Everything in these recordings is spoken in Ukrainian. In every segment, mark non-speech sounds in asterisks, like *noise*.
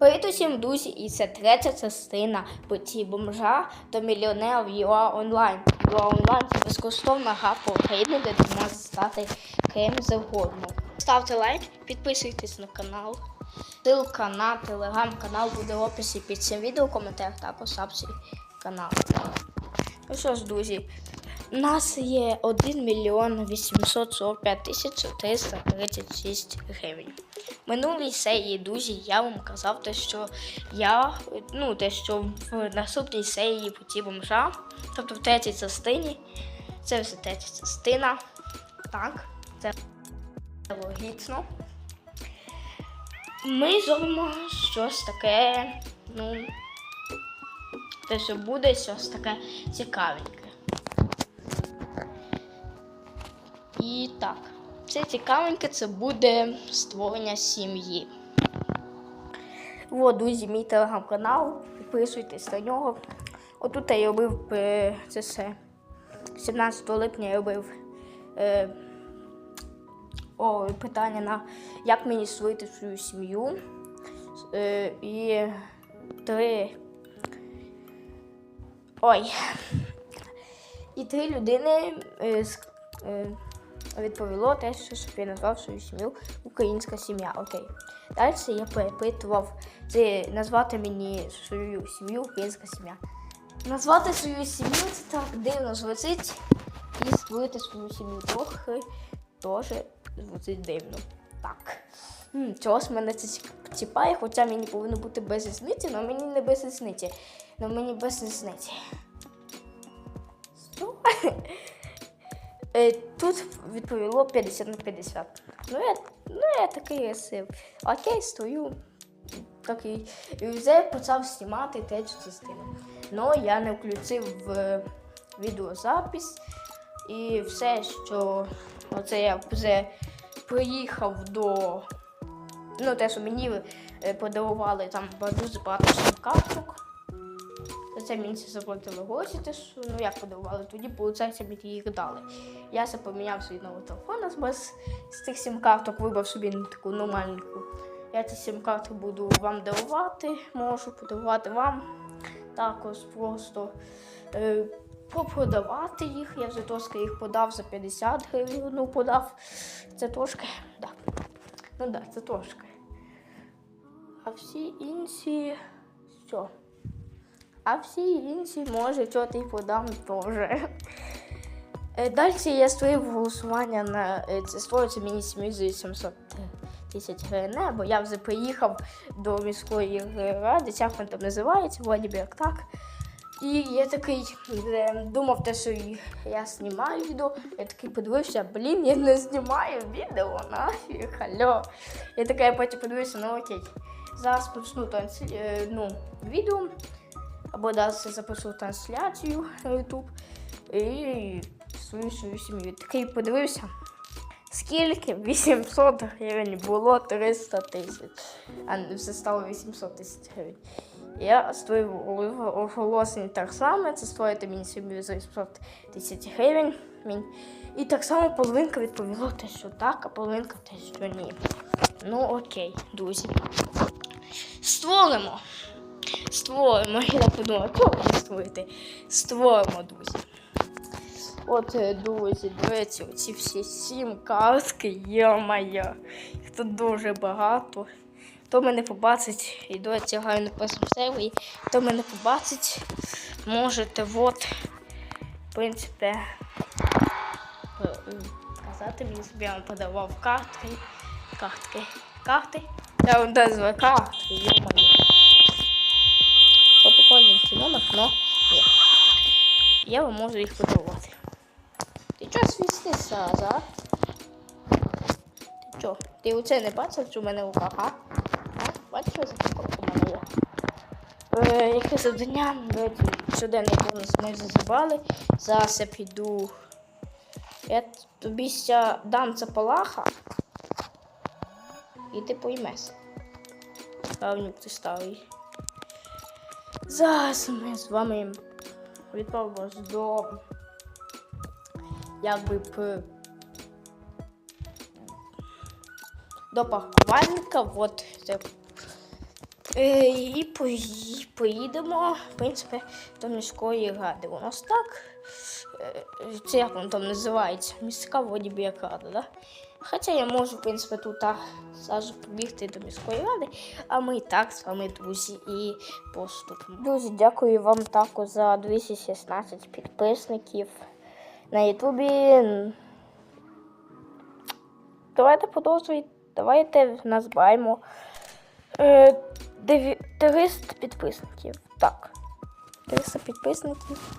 Привіт усім друзі, і це третя частина путі бомжа до мільйонера в UA Online. UA Online це безкоштовна гра по Україні, де ти можеш стати ким завгодно. Ставте лайк, підписуйтесь на канал. Ссылка на телеграм-канал буде в описі під цим відео, в коментарях також шапці канал. Ну що ж, друзі, у нас є 1 мільйон 845 тисяч 436 гривень. Минулій серії, друзі, я вам казав те, що я, ну, те, що в наступній серії путі бомжа, тобто в третій частині, це вже третя частина. Так, це логічно. Ми зробимо щось таке, ну, те, що буде щось таке цікавеньке. І так, це цікавеньке, це буде створення сім'ї. От, друзі, мій телеграм-канал. Підписуйтесь на нього. Отут я робив е, це все. 17 липня я робив е, о, питання на як мені створити свою сім'ю. Е, і три. Ой. І три людини е, е, відповіло те, що я назвав свою сім'ю Українська сім'я. Окей. Далі я перепитував це назвати мені свою сім'ю Українська сім'я. Назвати свою сім'ю це так дивно звучить. І створити свою сім'ю трохи теж звучить дивно. Так. Чогось мене це ці- чіпає, хоча мені повинно бути без різниці, але мені не без різниці. Але мені без різниці. Що? Е, Тут відповіло 50 на 50. Ну, я, ну, я такий рисив. Окей, стою. Такий. І вже почав знімати третю частину. Ну, я не включив е, відеозапис. І все, що оце я вже приїхав до. Ну, те, що мені е, подарували там дуже багато карток. Це мені заплатили гроші, те, що ну як подарували, тоді, виходить, мені їх дали. Я все поміняв свій новий телефон а без з цих сім карток вибрав собі таку нормальненьку. Я ці сім карток буду вам дарувати, можу подарувати вам. Також просто е, попродавати їх. Я вже трошки їх подав за 50 гривень, ну подав. Це трошки, так. Ну так, да, це трошки. А всі інші що? А всі інші, може, що ти подам теж. Е, Далі я створив голосування на е, це створюється мені сім'ю за 800 тисяч гривень, бо я вже приїхав до міської ради, як він там називається, вроді як так. І я такий е, думав, те, що я знімаю відео. Я такий подивився, блін, я не знімаю відео, нафіг, алло. Я така, я потім подивився, ну окей. Зараз почну танці, е, ну, відео або дасть запишу трансляцію на YouTube і свою свою сім'ю. Такий подивився. Скільки? 800 гривень було 300 тисяч, а все стало 800 тисяч гривень. Я створив оголошення так само, це створити мені сім'ю за 800 тисяч гривень. І так само половинка відповіла те, що так, а половинка те, що ні. Ну окей, друзі. Створимо. Створимо. Я подумала, що створити? Створимо, друзі. От, е, друзі, дивіться, оці всі сім картки, йо-моє. Їх тут дуже багато. Хто мене побачить, і до я граю на першому хто мене побачить, можете от, в принципі, е, казати мені, щоб я вам подавав картки, картки, карти. Я вам називаю картки, йо-моє. По прикольних цінонах, но ні. Я вам можу їх подарувати. Ти чого свістишся, а? Ти чо? Ти оце не бачив, що в мене в руках, а? Бачиш, що за покупка в мене є? Е, яке завдання? Давайте щоденний бонус ми вже. Зараз я піду. Я тобі ся дам це палаха. І ти поймеш. Равнюк ти старий. Зараз ми з вами відправимось до якби п- до пакувальника. От Е, і поїдемо, в принципі, до міської ради. У нас так. Е, Це як воно там називається? Міська вроді б рада, да? Хоча я можу, в принципі, тут зразу побігти до міської ради, а ми і так з вами, друзі, і поступимо. Друзі, дякую вам також за 216 підписників на Ютубі. Давайте продовжуйте. Давайте назбираємо е, 300 підписників. Так. 300 підписників.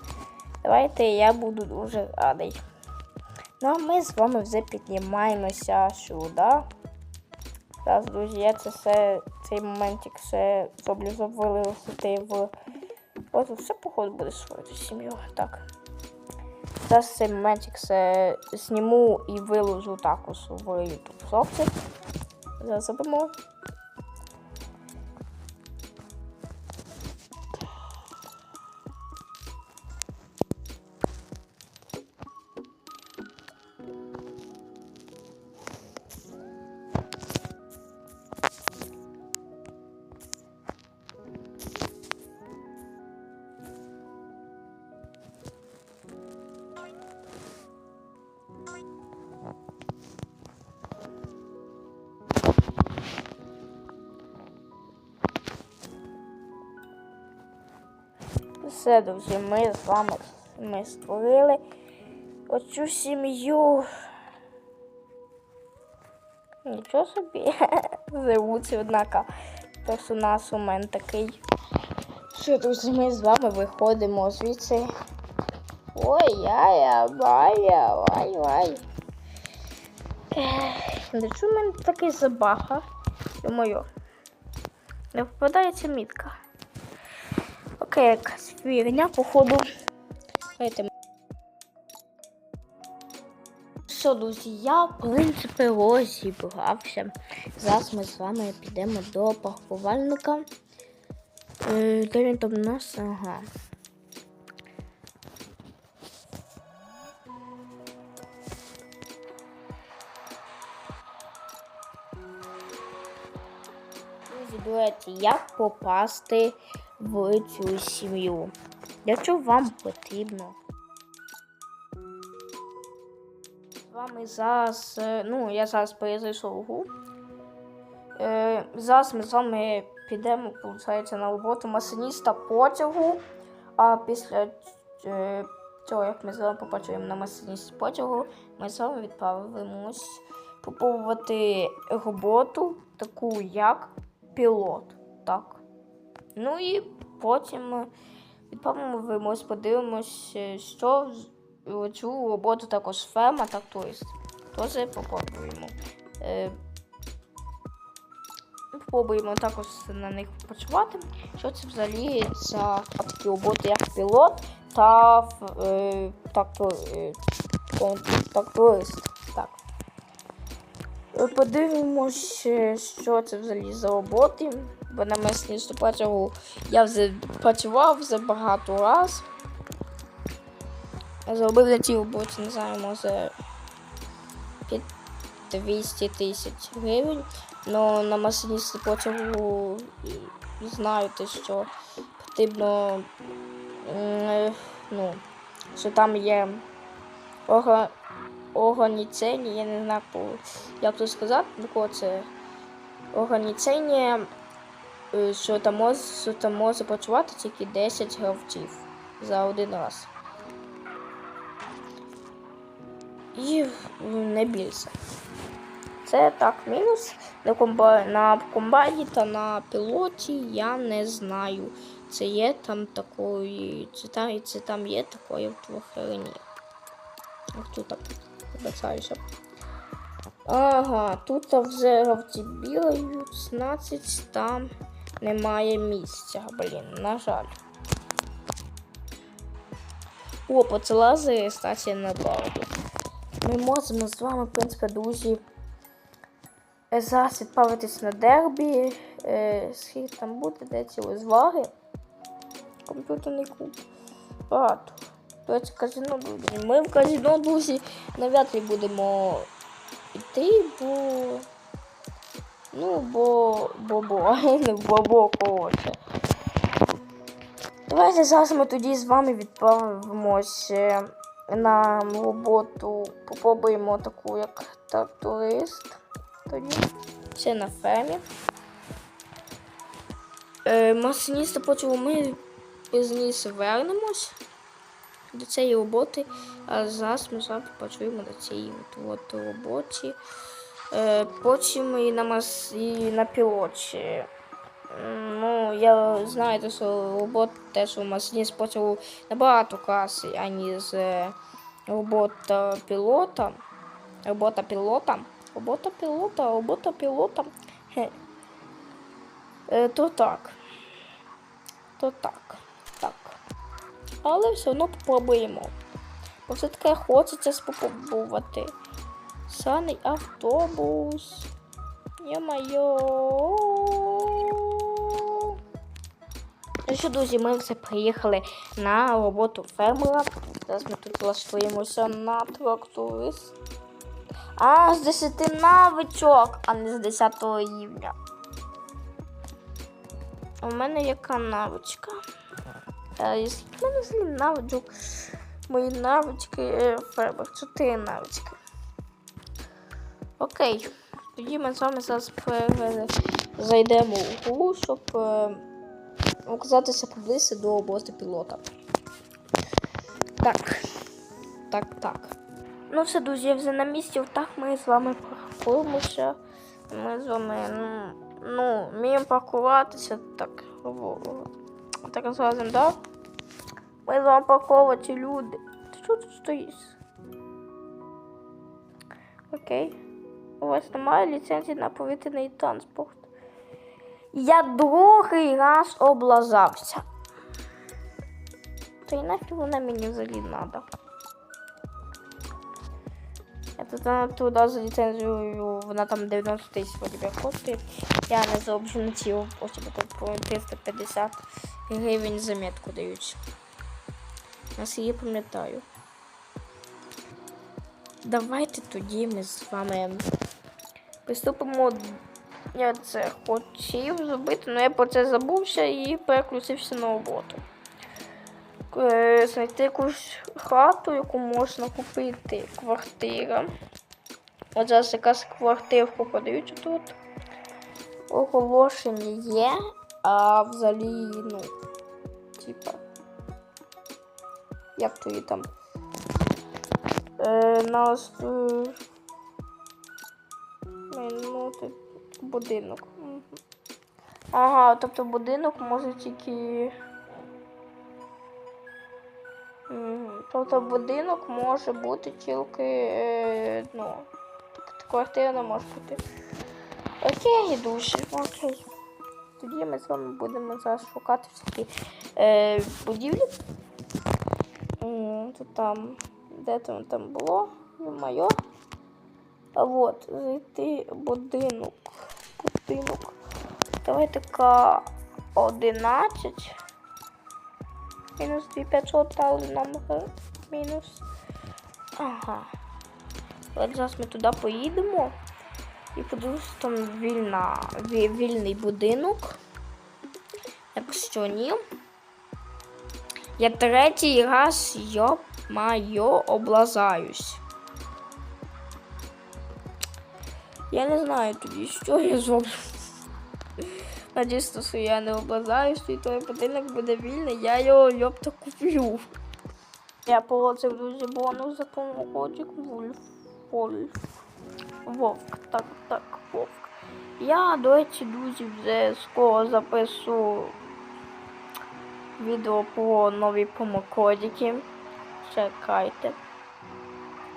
Давайте я буду дуже радий. Ну а ми з вами вже піднімаємося сюди. Зараз, друзі, я це все, цей моментик все зроблю, щоб вилити в. Ось все походу буде свою сім'ю. Так. Зараз цей моментик все зніму і виложу також в YouTube шопці. Зараз зробимо. Все, друзі, ми з вами ми створили оцю сім'ю. Нічого собі. *laughs* Зовуться, однако персонаж у нас у мене такий. Що, друзі, ми з вами виходимо звідси. Ой, я, бая, вай, вай. Для чого в мене такий забаха? Думаю, не попадається мітка. Окей, якась фігня, походу. Що, друзі, я, в принципі, розібрався. Зараз ми з вами підемо до паркувальника. Е, Де він там нас? Ага. Друзі, як попасти в цю сім'ю? Якщо вам потрібно. Вами зараз, е, ну, я зараз перезайшов в гру. Е, зараз ми з вами підемо, виходить, на роботу масиніста потягу. А після е, цього, як ми з вами попрацюємо на масиністі потягу, ми з вами відправимось попробувати роботу, таку як пілот. Так. Ну і потім ми відправимось, подивимось, е, що цю роботу також ферма, так то есть. Теж попробуємо. Е, Попробуємо також на них почувати, що це взагалі за такі роботи, як пілот та е, е, кон- тракторист. Так. Подивимось, що це взагалі за роботи. Бо на месні потягу я вже працював вже багато раз. Зробив на цій роботі, не знаю, може під 200 тисяч гривень. Но на масиністі потягу е, знаю те, що потрібно, е, ну, що там є ога, органіцені, я не знаю, як то сказати, тако це органіцені, е, що там може, працювати тільки 10 гравців за один раз. І не більше. Це так, мінус. На, комба... на комбайні та на пілоті я не знаю. Це є там такої. Це там, це там є такої в херені. Ах тут так обіцяюся. Ага, тут вже гравці бігають, 16, там немає місця, блін, на жаль. О, поцелази реєстрація на балду. Ми можемо з вами, в принципі, друзі, е, зараз відправитись на дербі. Е, скільки там буде, де ці розваги? Комп'ютерний клуб. Багато. Це казино, друзі. Ми в казино, друзі, навряд ли будемо йти, бо Ну, бо бобо, бобо, *laughs* коротше. Давайте зараз ми тоді з вами відправимось на роботу. Попробуємо таку, як тракторист. Тоді. Це на фермі. Е, Масиніста потім ми пізніше вернемось до цієї роботи. А зараз ми з вами попрацюємо на цій от, от роботі. Е, потім і на мас... і на пілоті. Ну, я знаю, що робота теж у масиніст потім набагато краще, аніж е, робота пілота. Робота пілота. Робота пілота, робота пілота. Хе. Е, то так. То так. Але все одно попробуємо. Бо все таке хочеться спробувати. Саний автобус. Йо-майо. Ну що, друзі, ми вже приїхали на роботу фермера. Зараз ми тут влаштуємося на тракторист. А, з 10 навичок, а не з 10 рівня. У мене яка навичка? Мене взагалі навичок? Мої навички е, фермер. 4 навички. Окей. Тоді ми з вами зараз зайдемо в гру, щоб е, оказатися поближче до роботи пілота. Так. Так, так. Ну все, друзі, я вже на місці. Так ми з вами паркуємося. Ми з вами, ну, ну вміємо паркуватися так. во- Так розказуємо, так? Ми з вами паркувати люди. Ти що тут стоїш? Окей. У вас немає ліцензії на повітряний транспорт. Я другий раз облажався. Та й нафіг вона мені взагалі треба. Я тут на ту за ліцензію, вона там 90 тисяч коштує. Я не зроблю на тут по 350 гривень заметку дають. Нас її пам'ятаю. Давайте тоді ми з вами приступимо. Я це хотів зробити, але я про це забувся і переключився на роботу. Е, Знайти якусь хату, яку можна купити. Квартира. От зараз якась квартирку подають тут. Оголошення є, а взагалі, ну, типа. Як то її там? Е, на ос- е, минути будинок. Ага, тобто будинок може тільки. Тобто будинок може бути тільки. Е, ну, квартира не може бути. Окей, душі, окей. Тоді ми з вами будемо зараз шукати всякі е, будівлі. Тут там, де там, там було, моє. От, зайти будинок. Будинок. Давайте К 11. Мінус 2500, але нам мінус. Ага. От зараз ми туди поїдемо. І подивимося, там вільна, вільний будинок. Якщо ні. Я третій раз йоп майо облазаюсь. Я не знаю тоді, що я зроблю. Надіюсь, що я не облазаюсь, і той будинок буде вільний, я його йопта куплю. Я получив дуже бонус за промокодик Вульф. Вольф. Вовк, так, так, вовк. Я, до речі, друзі, вже скоро запишу відео про нові промокодики. Чекайте.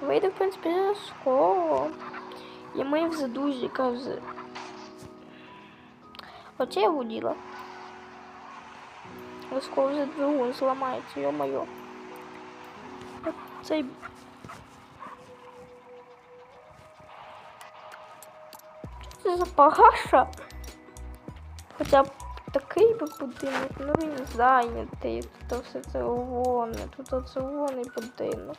Вийде, в принципі, скоро. І ми вже дуже каже. Оце я воділа. Ви скоро вже двигун зламається, йо-моє. Цей. Це за параша? Хоча б такий би будинок, ну він зайнятий. Тут все червоне, тут червоний будинок.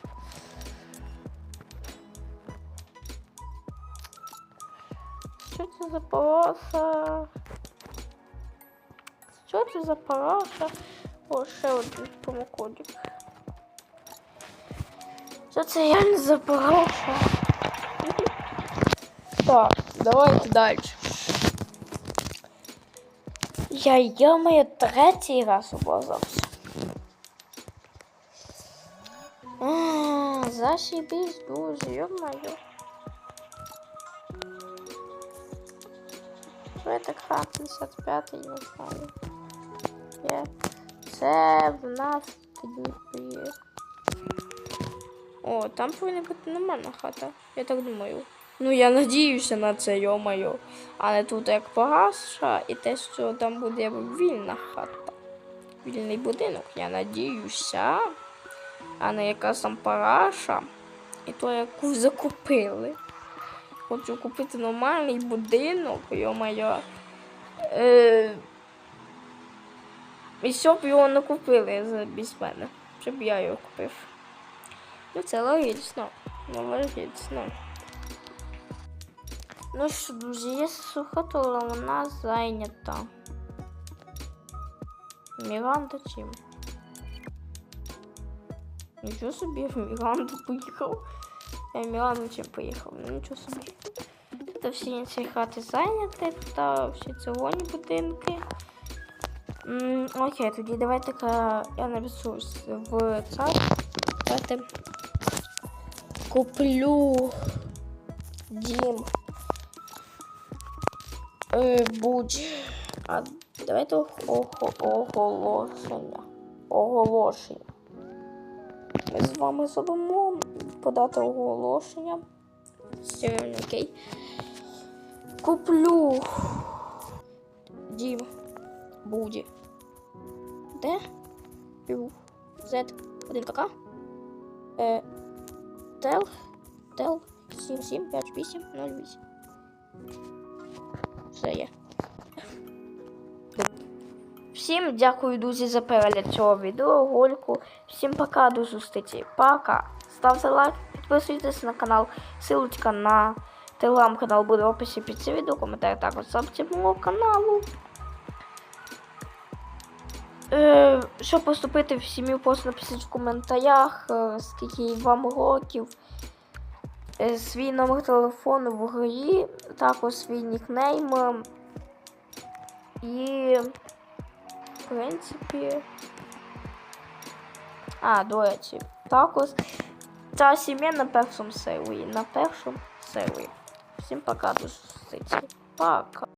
Що це це за параша? Що це за параша? О, ще один промокодик. Що це я не за параша? Так, давайте далі. Я йомаю третій раз образився. А, Зашибись дуже, йомаю. Що я так хат 55 не знаю. Є. Це в нас тоді є. О, там повинна бути нормальна хата. Я так думаю. Ну, я надіюся на це, йо-моє. А тут як погасша і те, що там буде вільна хата. Вільний будинок, я надіюся. А не якась там параша. І то яку закупили. Хочу купити нормальний будинок, йо-моє. Е... І щоб його не купили без мене. Щоб я його купив. Ну, це логічно. Ну, логічно. Ну що, друзі, є сухотола, вона зайнята. Міранда чим? Нічого собі, *laughs* в Міранду поїхав. Я в Міранду чим поїхав? Ну нічого собі. Та всі інші хати зайняті, та всі цілоні будинки. М, окей, тоді давайте я напишу в. Давайте куплю дім. Е, будь. А давайте ого- оголошення. Оголошення. Ми з вами зробимо подати оголошення. Все, окей. Куплю дім. Буді. Де? Пів. Z. 1 КК. Е. Тел. Тел. 775808. Все є. Всім дякую, друзі, за перегляд цього відео, гольку. Всім пока, до зустрічі. Пока. Ставте лайк, підписуйтесь на канал. Ссылочка на телеграм-канал буде в описі під цим відео. Коментар також ставте мого каналу. Е, щоб поступити в сім'ю, просто напишіть в коментарях, е, скільки вам років, свій номер телефону в грі, також свій нікнейм. е, І, в принципі. А, до речі, також та сім'я на першому сервері. На першому сервері. Всім пока, до зустрічі. Пока.